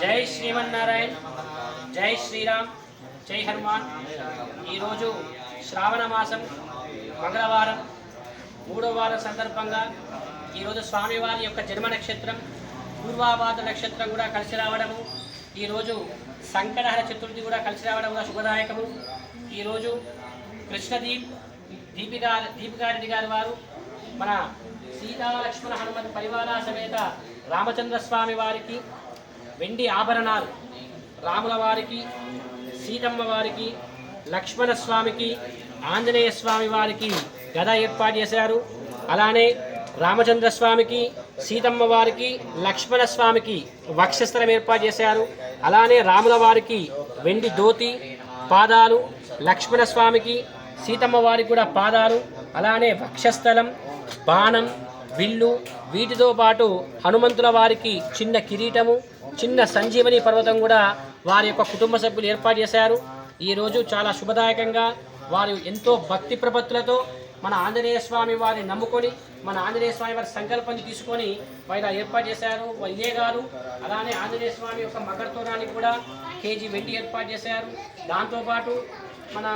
జై శ్రీమన్నారాయణ జై శ్రీరామ్ జై హనుమాన్. ఈరోజు శ్రావణ మాసం మంగళవారం మూడో వారం సందర్భంగా ఈరోజు స్వామివారి యొక్క జన్మ నక్షత్రం పూర్వాభాద నక్షత్రం కూడా కలిసి రావడము ఈరోజు సంకటహర చతుర్థి కూడా కలిసి రావడం కూడా శుభదాయకము. ఈరోజు కృష్ణదీప్ దీపికా దీపికారెడ్డి గారి వారు మన సీతా లక్ష్మణ హనుమత్ పరివార సమేత రామచంద్ర స్వామి వారికి వెండి ఆభరణాలు. రాముల వారికి సీతమ్మ వారికి లక్ష్మణ స్వామికి ఆంజనేయ స్వామి వారికి గద ఏర్పాటు చేశారు. అలానే రామచంద్ర స్వామికి సీతమ్మ వారికి లక్ష్మణ స్వామికి వక్షస్థలం ఏర్పాటు చేశారు. అలానే రాముల వారికి వెండి ధోతి పాదాలు లక్ష్మణ స్వామికి సీతమ్మ వారికి కూడా పాదాలు అలానే వక్షస్థలం బాణం విల్లు వీటితో పాటు హనుమంతుల వారికి చిన్న కిరీటము చిన్న సంజీవని పర్వతం కూడా వారి యొక్క కుటుంబ సభ్యులు ఏర్పాటు చేశారు. ఈరోజు చాలా శుభదాయకంగా వారు ఎంతో భక్తి ప్రపత్తులతో మన ఆంజనేయ స్వామి వారిని నమ్ముకొని మన ఆంజనేయ స్వామి వారి సంకల్పం తీసుకొని వారు ఏర్పాటు చేశారు. ఇదే గారు అలానే ఆంజనేయ స్వామి యొక్క మకరతోరానికి కూడా కేజీ వెండి ఏర్పాటు చేశారు. దాంతోపాటు మన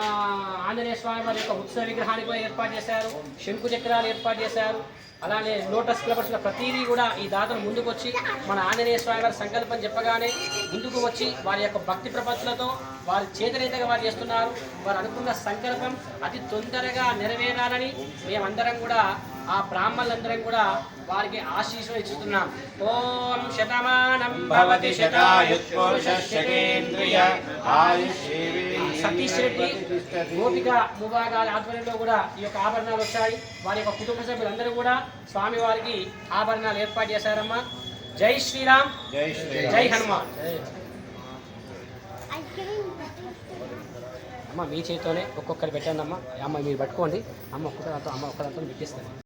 ఆంజనేయ స్వామి వారి యొక్క ఉత్సవ విగ్రహానికి కూడా ఏర్పాటు చేశారు. శంకు చక్రాలు ఏర్పాటు చేశారు. అలానే లోటస్ ఫ్లవర్స్ ప్రతిదీ కూడా ఈ దాతను ముందుకు వచ్చి మన ఆంజనేయ స్వామి వారి సంకల్పం చెప్పగానే ముందుకు వచ్చి వారి యొక్క భక్తి ప్రపత్తులతో వారి చేతనైతగా వారు చేస్తున్నారు. వారు అనుకున్న సంకల్పం అతి తొందరగా నెరవేరాలని మేమందరం కూడా ఆ బ్రాహ్మణులందరం కూడా వారికి ఆశీస్సులు ఇస్తున్నాం. ఓం శతమానం భవతి శతాయుష్పురుషేంద్రియ సతీష్ రెడ్డి గోపిక ముబాగాల ఆధ్వర్యంలో కూడా ఈ యొక్క ఆభరణాలు వచ్చాయి. వారి యొక్క కుటుంబ సభ్యులందరూ కూడా స్వామి వారికి ఆభరణాలు ఏర్పాటు చేశారమ్మా. జై శ్రీరామ్. జై హనుమాన్. అమ్మ మీ చేతితోనే ఒక్కొక్కరు పెట్టండి అమ్మ. అమ్మ మీరు పట్టుకోండి. అమ్మ ఒక్కొక్కరితో అమ్మ ఒక్కరితో పెట్టిస్తాను.